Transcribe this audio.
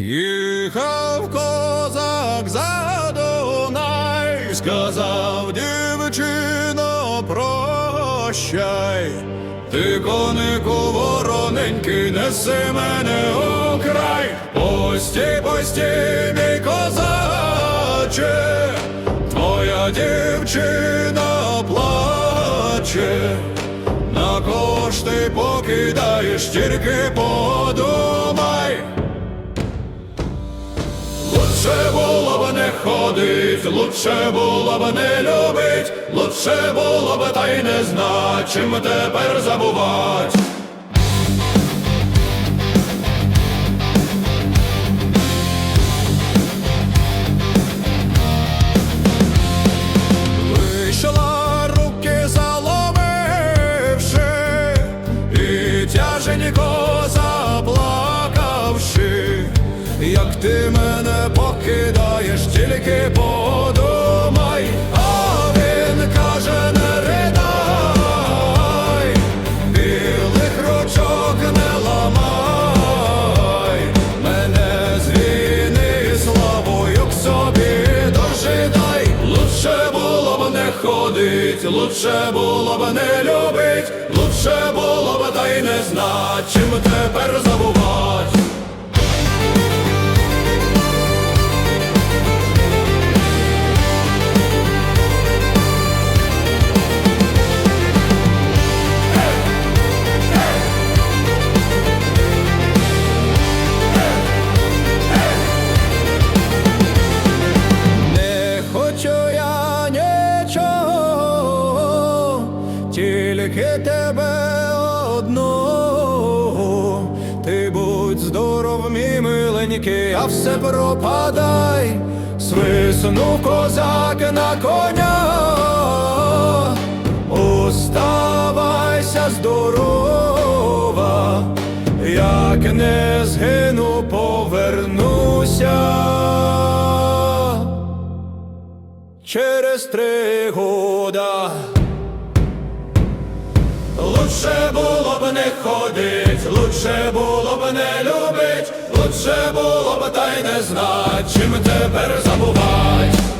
Їхав козак за Дунай, сказав дівчино, прощай, ти конику вороненький, неси мене у край, пості, пості, мій козаче, твоя дівчина плаче. На кошти покидаєш, тільки подумай. Лучше було б не ходить, лучше було б не любить, лучше було б та й не знать, чим тепер забувать. Ти мене покидаєш, тільки подумай, а він каже, не ридай, білих ручок не ламай, мене з війни славою к собі дожидай, лучше було б не ходить, лучше було б не любить, лучше було б та й не знать, чим тепер забувать. Мій а все пропадай, свиснув козак на коня. Оставайся здорова, як не згину, повернуся через три года. Лучше було б не ходить, лучше було б не любить, лучше було б та й не знать, чим тепер забувать.